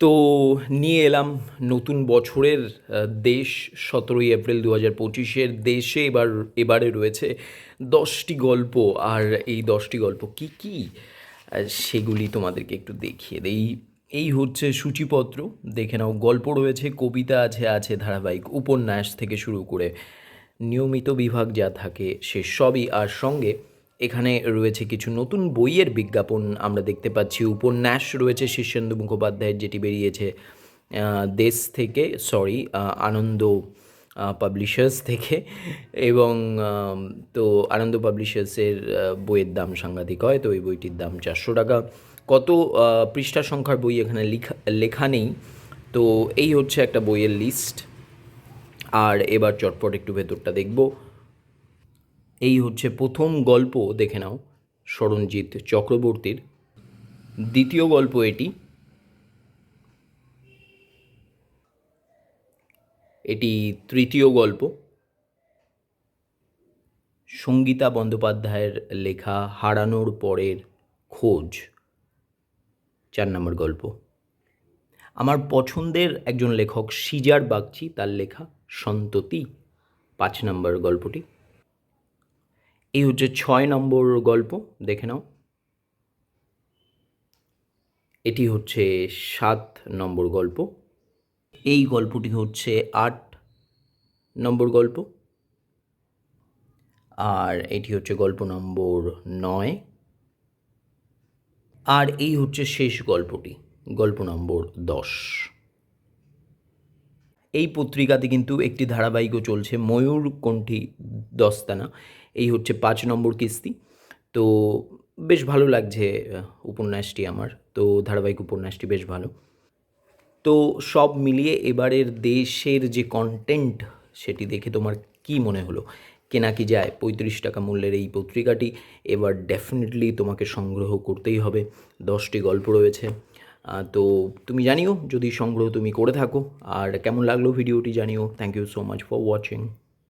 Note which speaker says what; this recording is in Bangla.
Speaker 1: তো নিয়ে এলাম নতুন বছরের দেশ। সতেরোই এপ্রিল দু হাজার পঁচিশের দেশে এবার, এবারে রয়েছে দশটি গল্প। আর এই দশটি গল্প কি কি? সেগুলি তোমাদেরকে একটু দেখিয়ে দেই। এই হচ্ছে সূচিপত্র। দেখে নাও, গল্প রয়েছে, কবিতা আছে আছে ধারাবাহিক উপন্যাস থেকে শুরু করে নিয়মিত বিভাগ যা থাকে সে সবই। আর সঙ্গে এখানে রয়েছে কিছু নতুন বইয়ের বিজ্ঞাপন আমরা দেখতে পাচ্ছি। উপন্যাস রয়েছে শীর্ষেন্দু মুখোপাধ্যায়ের, যেটি বেরিয়েছে দেশ থেকে সরি আনন্দ পাবলিশার্স থেকে এবং তো আনন্দ পাবলিশার্সের বইয়ের দাম সাংঘাতিক হয়, তো এই বইটির দাম চারশো টাকা। কত পৃষ্ঠা সংখ্যার বই এখানে লেখা লেখা নেই, তো এই হচ্ছে একটা বইয়ের লিস্ট আর এবার চটপট একটু ভেতরটা দেখব। এই হচ্ছে প্রথম গল্প দেখে নাও স্মরণজিৎ চক্রবর্তীর। দ্বিতীয় গল্প এটি। এটি তৃতীয় গল্প। সঙ্গীতা বন্দ্যোপাধ্যায়ের লেখা হারানোর পরের খোঁজ। চার নম্বর গল্প। আমার পছন্দের একজন লেখক সিজার বাগচি, তার লেখা সন্ততি। পাঁচ নম্বর গল্পটি। এই হচ্ছে ছয় নম্বর গল্প, দেখে নাও। এটি হচ্ছে সাত নম্বর গল্প। এই গল্পটি হচ্ছে আট নম্বর গল্প। আর এটি হচ্ছে গল্প নম্বর নয়। আর এই হচ্ছে শেষ গল্পটি, গল্প নম্বর দশ। এই পত্রিকাতে কিন্তু একটি ধারাবাহিকও চলছে ময়ূর কণ্ঠী দস্তানা। এই হচ্ছে পাঁচ নম্বর কিস্তি। তো বেশ ভালো লাগছে উপন্যাসটি আমার। তো ধারাবাহিক উপন্যাসটি বেশ ভালো। তো সব মিলিয়ে এবারের দেশের যে কন্টেন্ট সেটি দেখে তোমার কি মনে হলো? কেনা কি যায়? পঁয়ত্রিশ টাকা মূল্যের এই পত্রিকাটি এবার ডেফিনেটলি তোমাকে সংগ্রহ করতেই হবে। দশটি গল্প রয়েছে। তো তুমি জানিও, যদি সংগ্রহ তুমি করে থাকো। আর কেমন লাগল ভিডিওটি জানিও। Thank you so much for watching